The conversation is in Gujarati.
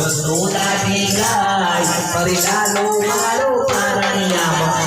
બંધાય જસોદાની ગાય અરે મારો પારણિયામાં